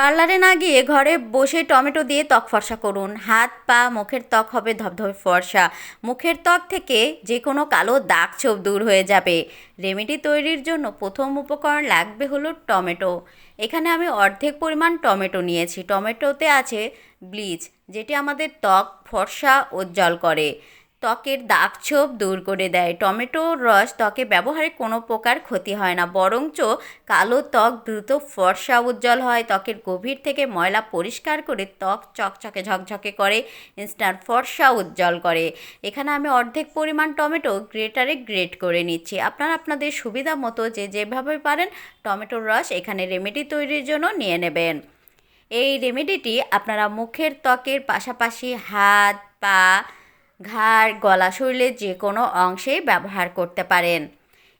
পার্লারে না গিয়ে ঘরে বসে টমেটো দিয়ে ত্বক ফর্সা করুন। হাত, পা, মুখের ত্বক হবে ধবধবে ফর্সা। মুখের ত্বক থেকে যে কোনো কালো দাগ ছোপ দূর হয়ে যাবে। রেমেডি তৈরির জন্য প্রথম উপকরণ লাগবে হলো টমেটো। এখানে আমি অর্ধেক পরিমাণ টমেটো নিয়েছি। টমেটোতে আছে ব্লিচ, যেটি আমাদের ত্বক ফর্সা, উজ্জ্বল করে। ত্বকের দাগ ছোপ দূর করে দেয়। টমেটোর রস ত্বকে ব্যবহারে কোনো প্রকার ক্ষতি হয় না। বরঞ্চ কালো ত্বক দ্রুত ফর্সা উজ্জ্বল হয়। ত্বকের গভীর থেকে ময়লা পরিষ্কার করে ত্বক চকচকে ঝকঝকে করে, ইনস্ট্যান্ট ফর্সা উজ্জ্বল করে। এখানে আমি অর্ধেক পরিমাণ টমেটো গ্রেটারে গ্রেট করে নিচ্ছি। আপনারা আপনাদের সুবিধা মতো যে যেভাবে পারেন টমেটোর রস এখানে রেমেডি তৈরির জন্য নিয়ে নেবেন। এই রেমেডিটি আপনারা মুখের ত্বকের পাশাপাশি হাত, পা ঘাড়, গলা শরীরের যে কোনো অংশেই ব্যবহার করতে পারেন।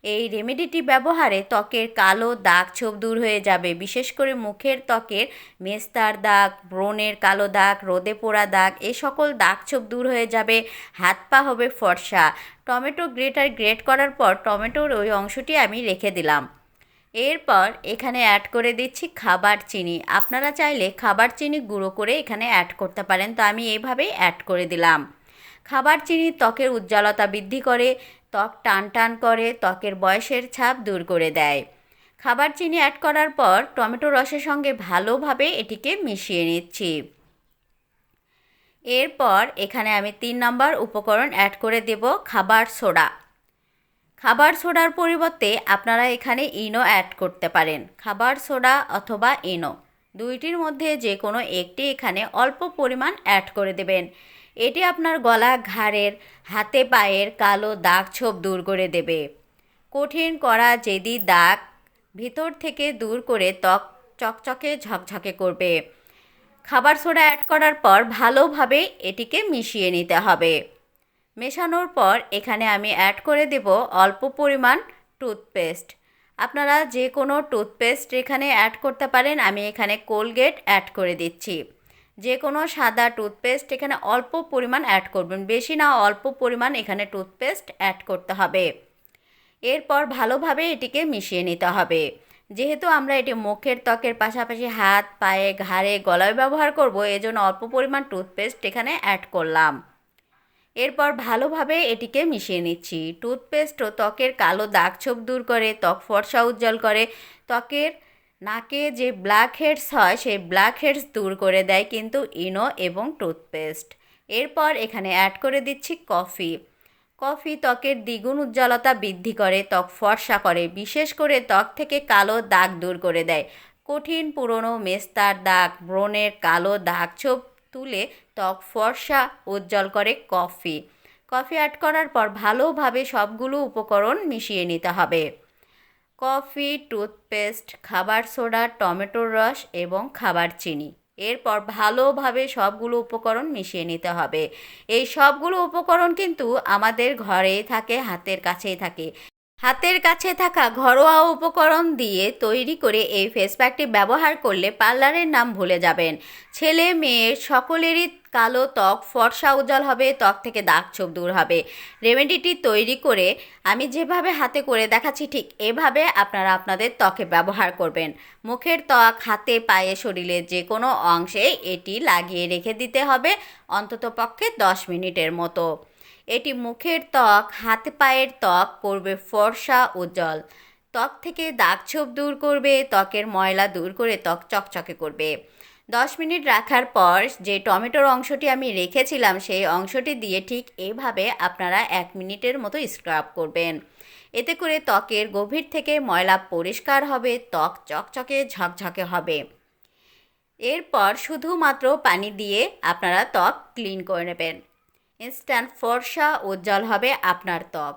এই রেমেডিটি ব্যবহারে ত্বকের কালো দাগ ছোপ দূর হয়ে যাবে। বিশেষ করে মুখের ত্বকের মেস্তার দাগ, ব্রণের কালো দাগ, রোদে পোড়া দাগ, এ সকল দাগ ছোপ দূর হয়ে যাবে। হাত পা হবে ফর্সা। টমেটো গ্রেটার গ্রেট করার পর টমেটোর ওই অংশটি আমি রেখে দিলাম। এরপর এখানে অ্যাড করে দিচ্ছি খাবার চিনি। আপনারা চাইলে খাবার চিনি গুঁড়ো করে এখানে অ্যাড করতে পারেন। তো আমি এইভাবেই অ্যাড করে দিলাম। খাবার চিনি, ত্বকের উজ্জ্বলতা বৃদ্ধি করে, ত্বক টান টান করে, ত্বকের বয়সের ছাপ দূর করে দেয়। খাবার চিনি অ্যাড করার পর টমেটো রসের সঙ্গে ভালোভাবে এটিকে মিশিয়ে নিচ্ছি। এরপর এখানে আমি তিন নম্বর উপকরণ অ্যাড করে দেব, খাবার সোডা। খাবার সোডার পরিবর্তে আপনারা এখানে ইনো অ্যাড করতে পারেন, খাবার সোডা অথবা ইনো। দুইটির মধ্যে যে কোনো একটি এখানে অল্প পরিমাণ অ্যাড করে দেবেন। এটি আপনার গলা, ঘাড়ের, হাতে পায়ের কালো দাগ ছোপ দূর করে দেবে। কঠিন করা জেদি দাগ ভিতর থেকে দূর করে ত্বক চকচকে ঝকঝকে করবে। খাবার সোডা অ্যাড করার পর ভালোভাবে এটিকে মিশিয়ে নিতে হবে। মেশানোর পর এখানে আমি অ্যাড করে দেব অল্প পরিমাণ টুথপেস্ট। আপনারা যে কোনো টুথপেস্ট এখানে অ্যাড করতে পারেন। আমি এখানে কোলগেট অ্যাড করে দিচ্ছি। যে কোনো সাদা টুথপেস্ট এখানে অল্প পরিমাণ অ্যাড করবেন। বেশি না, অল্প পরিমাণ এখানে টুথপেস্ট অ্যাড করতে হবে। এরপর ভালোভাবে এটিকে মিশিয়ে নিতে হবে। যেহেতু আমরা এটি মুখের ত্বকের পাশাপাশি হাত, পায়ে, ঘাড়ে, গলায় ব্যবহার করব, এজন্য অল্প পরিমাণ টুথপেস্ট এখানে অ্যাড করলাম। এরপর ভালোভাবে এটিকে মিশিয়ে নিচ্ছি। টুথপেস্ট ও ত্বকের কালো দাগ ছোপ দূর করে, ত্বক ফর্সা উজ্জ্বল করে, ত্বকের নাকে যে ব্ল্যাক হেডস হয়, সেই ব্ল্যাক হেডস দূর করে দেয় কিন্তু ইনো এবং টুথপেস্ট। এরপর এখানে অ্যাড করে দিচ্ছি কফি। কফি ত্বকের দ্বিগুণ উজ্জ্বলতা বৃদ্ধি করে, ত্বক ফর্সা করে, বিশেষ করে ত্বক থেকে কালো দাগ দূর করে দেয়। কঠিন পুরনো মেস্তার দাগ, ব্রণের কালো দাগ ছোপ তুলে ত্বক ফর্সা, উজ্জ্বল করে কফি। কফি অ্যাড করার পর ভালোভাবে সবগুলো উপকরণ মিশিয়ে নিতে হবে। কফি, টুথপেস্ট, খাবার সোডা, টমেটোর রস এবং খাবার চিনি। এরপর ভালোভাবে সবগুলো উপকরণ মিশিয়ে নিতে হবে। এই সবগুলো উপকরণ কিন্তু আমাদের ঘরেই থাকে, হাতের কাছেই থাকে। হাতের কাছে থাকা ঘরোয়া উপকরণ দিয়ে তৈরি করে এই ফেস প্যাকটি ব্যবহার করলে পার্লারের নাম ভুলে যাবেন। ছেলে, মেয়ে, সকলেরই কালো ত্বক, ফর্সা উজ্জ্বল হবে, ত্বক থেকে দাগ ছোপ দূর হবে। রেমেডিটি তৈরি করে আমি যেভাবে হাতে করে দেখাচ্ছি, ঠিক এভাবে আপনারা আপনাদের ত্বকে ব্যবহার করবেন। মুখের ত্বক, হাতে, পায়ে শরীরের যে কোনো অংশে এটি লাগিয়ে রেখে দিতে হবে অন্তত পক্ষে দশ মিনিটের মতো। এটি মুখের ত্বক, হাত, পায়ের ত্বক করবে ফর্সা, উজ্জ্বল। ত্বক থেকে দাগ ছোপ দূর করবে, ত্বকের ময়লা দূর করে ত্বক চকচকে করবে। দশ মিনিট রাখার পর যে টমেটোর অংশটি আমি রেখেছিলাম, সেই অংশটি দিয়ে ঠিক এইভাবে আপনারা এক মিনিটের মতো স্ক্রাব করবেন। এতে করে ত্বকের গভীর থেকে ময়লা পরিষ্কার হবে, ত্বক চকচকে ঝকঝকে হবে। এরপর শুধুমাত্র পানি দিয়ে আপনারা ত্বক ক্লিন করে নেবেন। ইনস্ট্যান্ট ফর্সা উজ্জ্বল হবে আপনার ত্বক।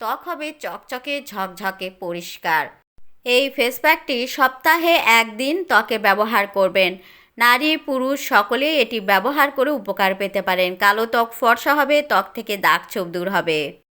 ত্বক হবে চকচকে, ঝকঝকে, পরিষ্কার। এই ফেস প্যাকটি সপ্তাহে একদিন ত্বকে ব্যবহার করবেন। নারী, পুরুষ সকলে এটি ব্যবহার করে উপকার পেতে পারেন। কালো ত্বক ফর্সা হবে, ত্বক থেকে দাগ ছোপ দূর হবে।